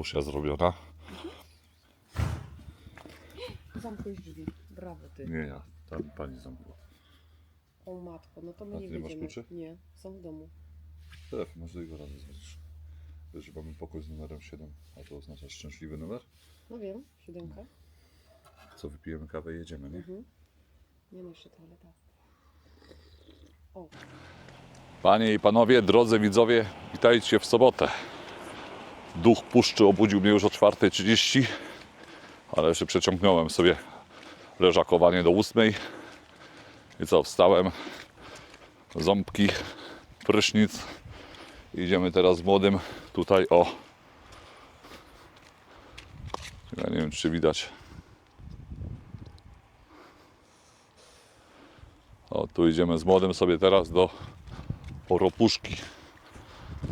Łuszia zrobiona. Zamknąć drzwi. Brawo ty. Nie ja, tam pani zamknęła. O matko, no to my A nie ty nie masz kluczy? Nie, są w domu. Telefon, do jego razy zobaczysz. Wiesz, że mamy pokój z numerem 7, a to oznacza szczęśliwy numer. No wiem, siódemka. Co, wypijemy kawę i jedziemy, nie? Mhm. Nie no, jeszcze toaleta. O, Panie i panowie, drodzy widzowie, witajcie w sobotę. Duch puszczy obudził mnie już o 4.30, ale jeszcze przeciągnąłem sobie leżakowanie do 8. I co, wstałem, ząbki, prysznic. Idziemy teraz z młodym tutaj o... Ja nie wiem, czy widać. O, tu idziemy z młodym sobie teraz do poropuszki,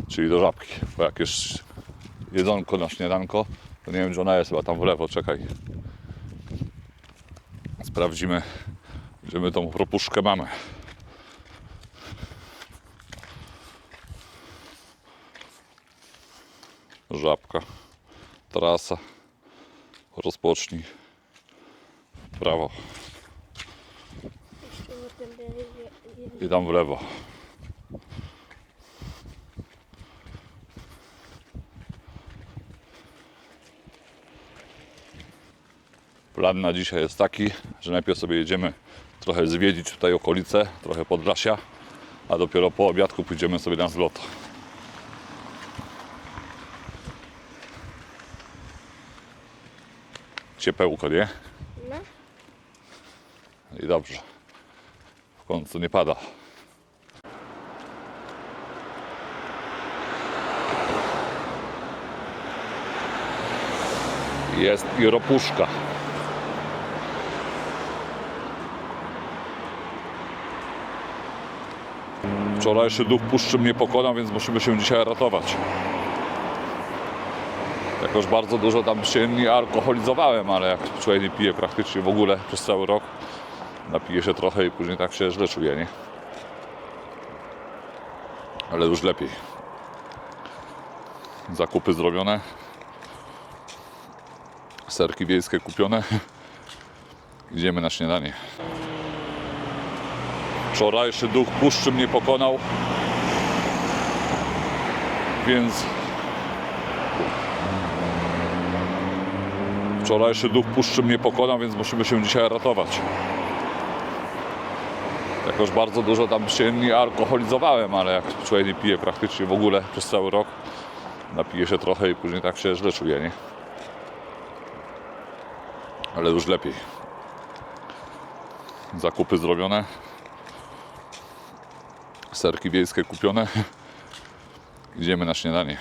czyli do żabki. Bo jak już jedzonko na śniadanko, to nie wiem, gdzie ona jest, chyba tam w lewo, czekaj. Sprawdzimy, gdzie my tą propuszkę mamy. Żabka, trasa, rozpocznij w prawo i tam w lewo. Plan na dzisiaj jest taki, że najpierw sobie jedziemy trochę zwiedzić tutaj okolice, trochę Podlasia, a dopiero po obiadku pójdziemy sobie na zlot. Ciepełko, nie? No. I dobrze. W końcu nie pada. Jest i ropuszka. Wczorajszy duch puszczy mnie pokonał, więc musimy się dzisiaj ratować. Jakoś bardzo dużo tam się nie alkoholizowałem, ale jak człowiek nie pije praktycznie w ogóle przez cały rok, napije się trochę i później tak się źle czuje, nie? Ale już lepiej. Zakupy zrobione. Serki wiejskie kupione. Idziemy na śniadanie. Wczorajszy duch puszczy mnie pokonał. Więc Wczorajszy duch puszczy mnie pokonał, więc musimy się dzisiaj ratować. Jakoś bardzo dużo tam się nie alkoholizowałem, ale jak człowiek nie pije praktycznie w ogóle przez cały rok, napije się trochę i później tak się źle czuje, nie? Ale już lepiej. Zakupy zrobione. Serki wiejskie kupione. Idziemy na śniadanie.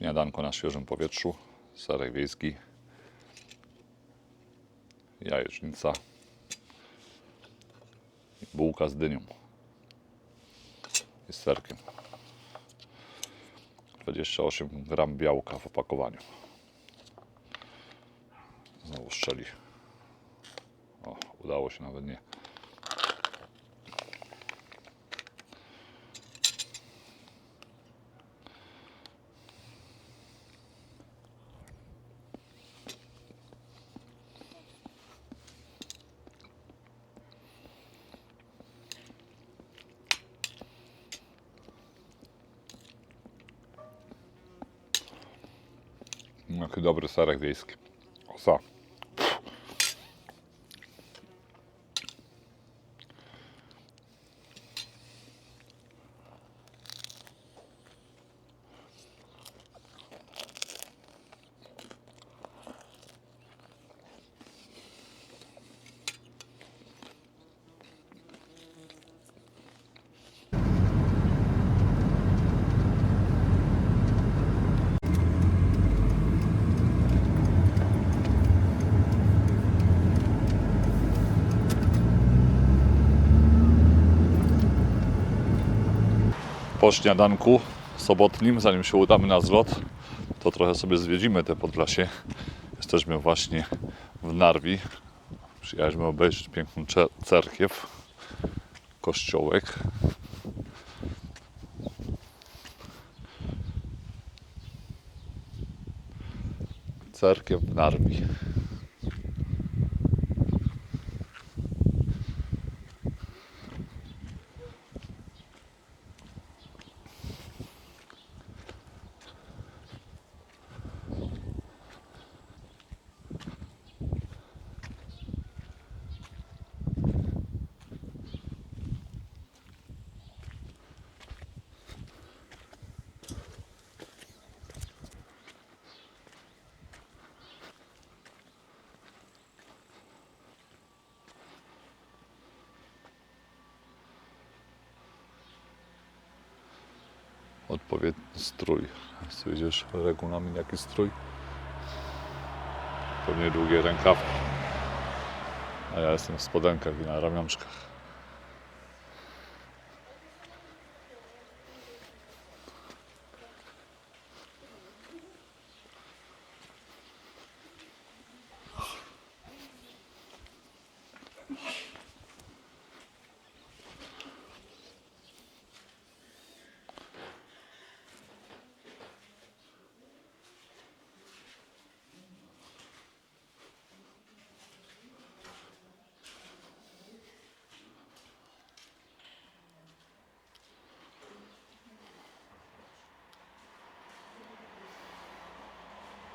Śniadanko na świeżym powietrzu, serek wiejski, jajecznica bułka z dynią i z serkiem. 28 gram białka w opakowaniu. Znowu strzeli. O, udało się nawet nie. Jaki dobry serek wiejski. Po śniadanku sobotnim, zanim się udamy na zlot, to trochę sobie zwiedzimy te Podlasie. Jesteśmy właśnie w Narwi. Przyjechaliśmy obejrzeć piękną cerkiew, kościołek. Cerkiew w Narwi. Odpowiedni strój. Co widzisz, regulamin jaki strój? Pewnie długie rękawki. A ja jestem w spodenkach i na ramionczkach.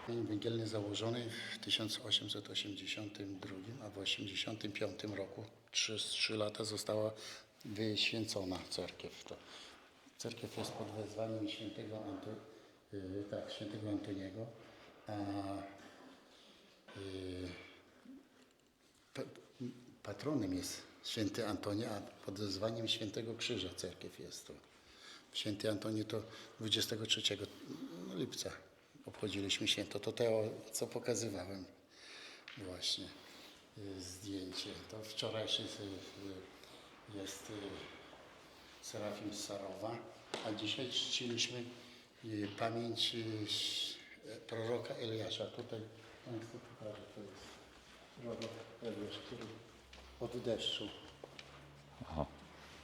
Węgielny założony w 1882, a w 1885 roku, przez trzy lata została wyświęcona cerkiew. To cerkiew jest pod wezwaniem świętego, Anto, y, tak, świętego Antoniego, a y, pa, patronem jest święty Antoni, a pod wezwaniem świętego Krzyża cerkiew jest to. Święty Antoni to 23 lipca obchodziliśmy święto. To to, co pokazywałem właśnie y, zdjęcie. To wczorajsze y, y, jest Serafim z Sarowa, a dzisiaj czciliśmy pamięć proroka Eliasza. Tutaj Państwu pokażę, to jest prorok Eliasz, który od deszczu.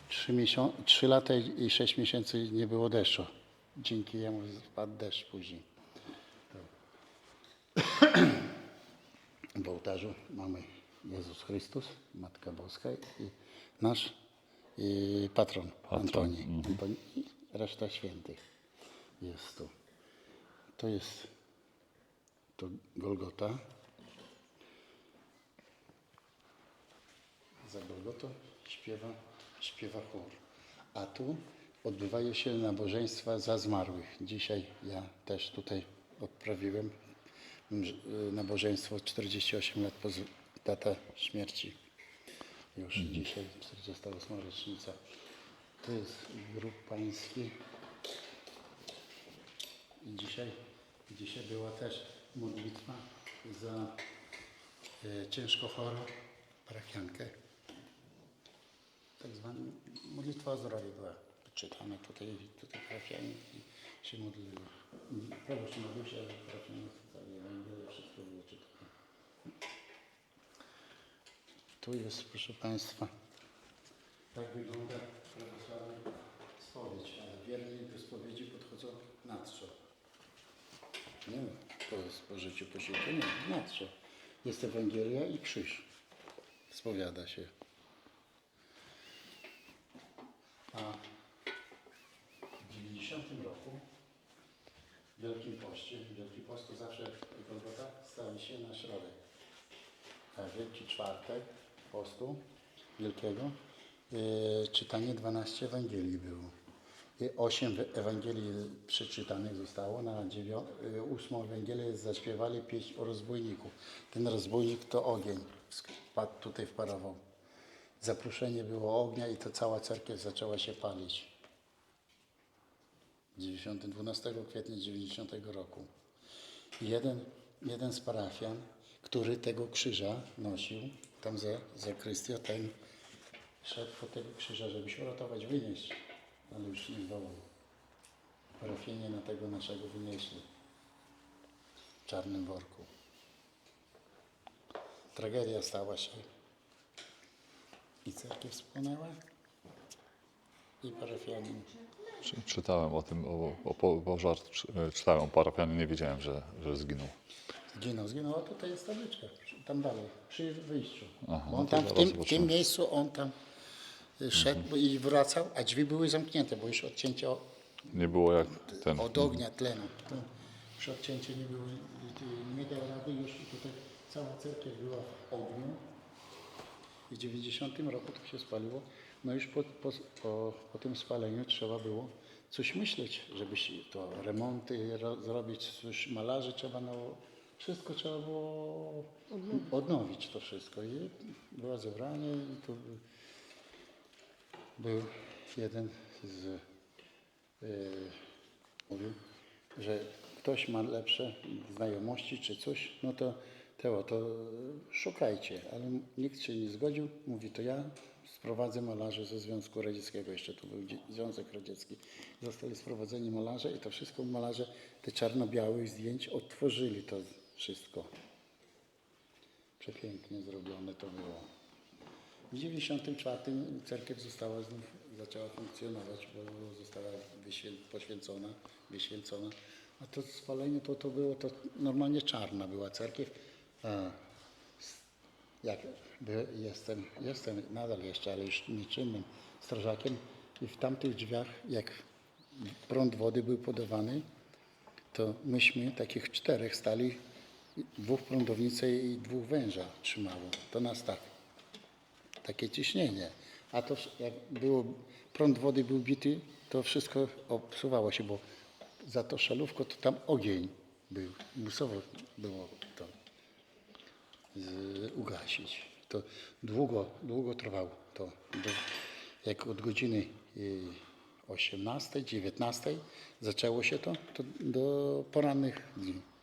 Trzy, miesią- trzy lata i sześć miesięcy nie było deszczu. Dzięki jemu spadł deszcz później. W ołtarzu mamy Jezus Chrystus, Matka Boska i nasz i patron, Antoni. Antoni i reszta świętych jest tu. To jest to Golgota. Za Golgotą śpiewa, śpiewa chór. A tu odbywają się nabożeństwa za zmarłych. Dzisiaj ja też tutaj odprawiłem y, nabożeństwo 48 lat po data śmierci. Już dzisiaj 48 rocznica. To jest grób pański. I dzisiaj, dzisiaj była też modlitwa za y, ciężko chorą parafiankę. Tak zwana modlitwa o zdrowie była czytana tutaj, tutaj parafianie i się modlili. Proboszcz modlił się, ale parafianie czytali Ewangelię, wszystko było czytane. Tu jest, proszę Państwa, tak wygląda prawosławna spowiedź, ale wierni do spowiedzi podchodzą na trzy. Nie, po życiu, po świecie, nie, na trzy. Jest Ewangelia i krzyż. Spowiada się. A w 90 roku w Wielkim Poście, Wielki Post to zawsze Golgota stawi się na środek. A Wielki Czwartek postu Wielkiego e, czytanie 12 Ewangelii było. 8 Ewangelii przeczytanych zostało, na dziewią- e, ósmą Ewangelię zaśpiewali pieśń o rozbójniku. Ten rozbójnik to ogień, spadł tutaj wparował. Zaproszenie było ognia i to cała cerkiew zaczęła się palić. 90, 12 kwietnia 90 roku. Jeden, jeden z parafian, który tego krzyża nosił, tam za zakrystio, ten szedł po tego krzyża, żeby się uratować, wynieść, ale już nie zdołał. parafianie na tego naszego wynieśli w czarnym worku. Tragedia stała się i cerkiew spłonęła i parafianin Czy- Czytałem o tym, o, o po- pożar, e, czytałem o nie wiedziałem, że, że zginął. Zginął, zginął, a tutaj jest tabliczka, tam dalej, przy wyjściu. Aha, Bo no on to tam w zaraz tym, w zobaczymy. tym miejscu, on tam y, szedł i wracał, a drzwi były zamknięte, bo już odcięcie o- Nie było jak ten. od ognia, tlenu. To już odcięcie nie było, y, nie dał rady, już tutaj cała cerkiew była w ogniu. I w 90 roku to się spaliło. No już po, po, po, po tym spaleniu trzeba było coś myśleć, żeby się to remonty ro, zrobić, coś malarzy trzeba no, wszystko trzeba było odnowić to wszystko. I było zebranie i tu był jeden z y, mówił, że ktoś ma lepsze znajomości czy coś, no to Teo, to szukajcie, ale nikt się nie zgodził. Mówi, to ja sprowadzę malarzy ze Związku Radzieckiego, jeszcze tu był Związek Radziecki. Zostali sprowadzeni malarze i to wszystko malarze, te czarno-białych zdjęć odtworzyli to wszystko. Przepięknie zrobione to było. W 94 cerkiew została znów, zaczęła funkcjonować, bo została poświęcona, wyświęcona. A to spalenie to, to było, to normalnie czarna była cerkiew. A, jak by, jestem, jestem nadal jeszcze, ale już nieczynnym strażakiem i w tamtych drzwiach, jak prąd wody był podawany, to myśmy takich czterech stali, dwóch prądownicy i dwóch węża trzymało. To nas tak takie ciśnienie. A to jak było, prąd wody był bity, to wszystko obsuwało się, bo za to szalówko to tam ogień był. Musowo było to z, ugasić. To długo, długo trwało to. Do, jak od godziny y, 18, 19 zaczęło się to, to do porannych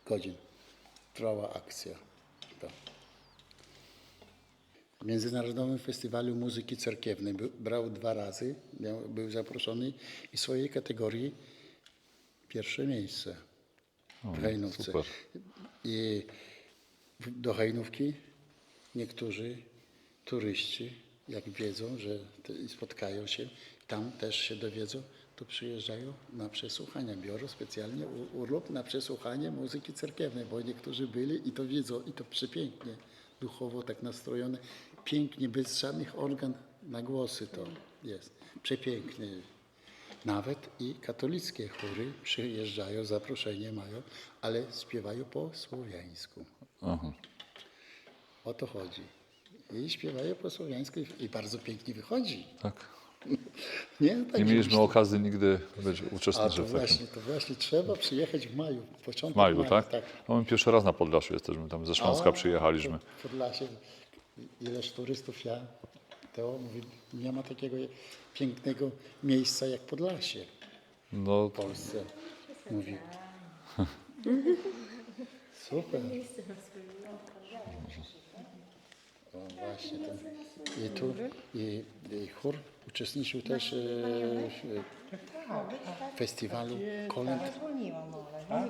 godzin trwała akcja. To. W Międzynarodowym Festiwalu Muzyki Cerkiewnej brał dwa razy, był zaproszony i w swojej kategorii pierwsze miejsce w Hejnówce. super. I do Hejnówki niektórzy turyści, jak wiedzą, że spotkają się, tam też się dowiedzą, to przyjeżdżają na przesłuchania, biorą specjalnie urlop na przesłuchanie muzyki cerkiewnej, bo niektórzy byli i to wiedzą i to przepięknie, duchowo tak nastrojone, pięknie, bez żadnych organ na głosy to jest, przepięknie. Nawet i katolickie chóry przyjeżdżają, zaproszenie mają, ale śpiewają po słowiańsku. Aha. O to chodzi. I śpiewają po słowiańsku i- i bardzo pięknie wychodzi. Tak. Nie, Nie tak mieliśmy okazji nigdy być, A to uczestniczyć w takim. właśnie, to właśnie trzeba przyjechać w maju, w początku W maju, maja, tak? tak. No my pierwszy raz na Podlasiu jesteśmy, tam ze Śląska O, przyjechaliśmy. Podlasie, ileż turystów ja, to mówi, nie ma takiego pięknego miejsca jak Podlasie No w Polsce. Mówi. Super. O, właśnie. To. I tu i, i chór uczestniczył też e, w festiwalu kolęd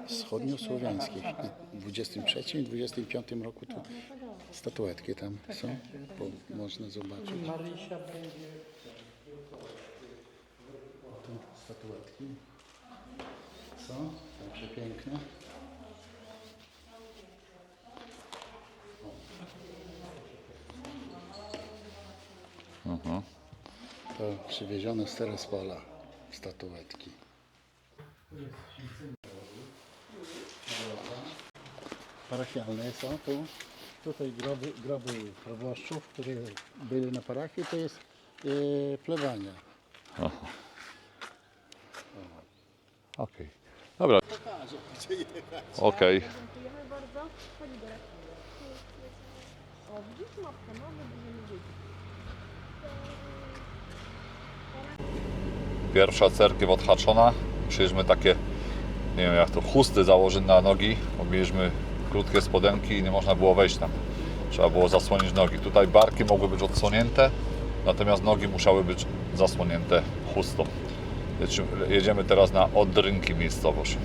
wschodniosłowiańskich. I w 23 i 25 roku tu statuetki tam są, bo można zobaczyć. Tu statuetki są, są przepiękne. To przywiezione z Terespola statuetki. Parafialne są tu. Tutaj groby, groby proboszczów, którzy byli na parafii, to jest e, plewania. okej. Dobra. Okej. Dziękujemy bardzo. Chodź do O, widzisz mapkę, mamy będziemy wiedzieć. Pierwsza cerkiew odhaczona. Przyjęliśmy takie, nie wiem jak to, chusty założyć na nogi, mieliśmy krótkie spodenki i nie można było wejść tam. Trzeba było zasłonić nogi. Tutaj barki mogły być odsłonięte, natomiast nogi musiały być zasłonięte chustą. Jedziemy teraz na Odrynki miejscowość.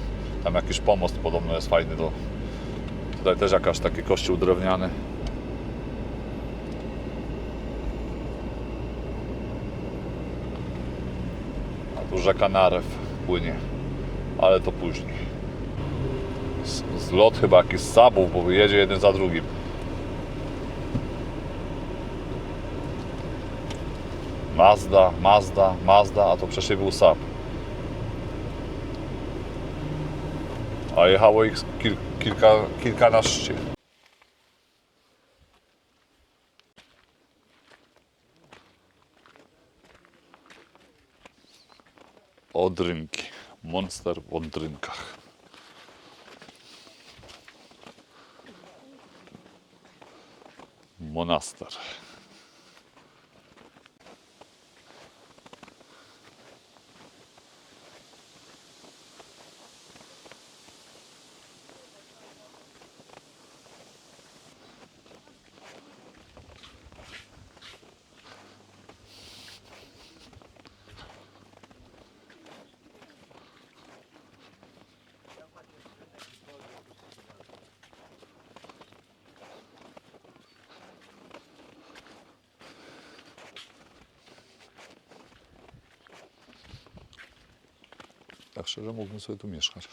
Tam jakiś pomost podobno jest fajny. Do... Tutaj też jakaś taki kościół drewniany. Tu rzeka Narew płynie, ale to później. Zlot chyba jakiś z Sabów, bo jedzie jeden za drugim. Mazda, Mazda, Mazda, a to przecież był Saab. A jechało ich kil, kilka, kilkanaście. Odrynki. Monster w Odrynkach. Monaster. Tak szczerze mógłbym sobie tu mieszkać.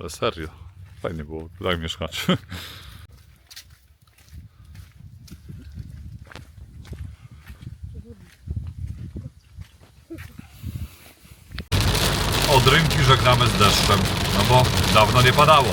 Ale serio. Fajnie było tutaj mieszkać. Odrynki żegnamy z deszczem, no bo dawno nie padało.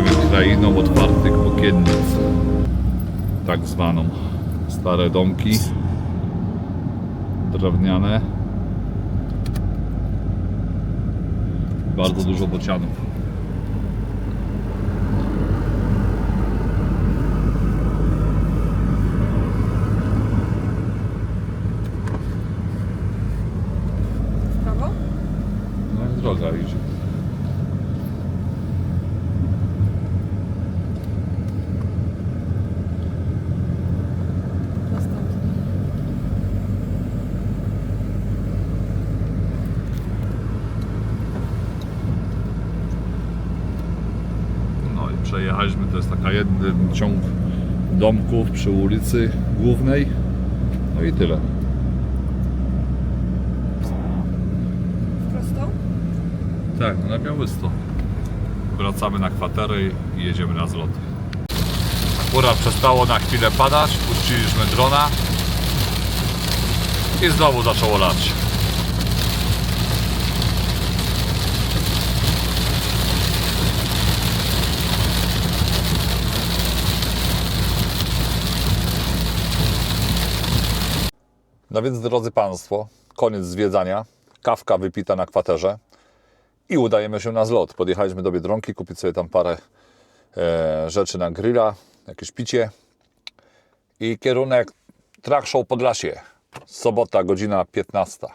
Jedziemy krainą otwartych okiennic. Tak zwaną. Stare domki. Drewniane. Bardzo dużo bocianów. No droga idzie. Przejechaliśmy, to jest taka jeden ciąg domków przy ulicy głównej. No i tyle. Prosto? Tak, na Białystok. Wracamy na kwaterę i jedziemy na zlot. Akurat przestało na chwilę padać, puściliśmy drona i znowu zaczęło lać. No więc drodzy Państwo, koniec zwiedzania, kawka wypita na kwaterze i udajemy się na zlot. Podjechaliśmy do Biedronki, kupić sobie tam parę e, rzeczy na grilla, jakieś picie i kierunek Track Show Podlasie. Sobota, godzina 15.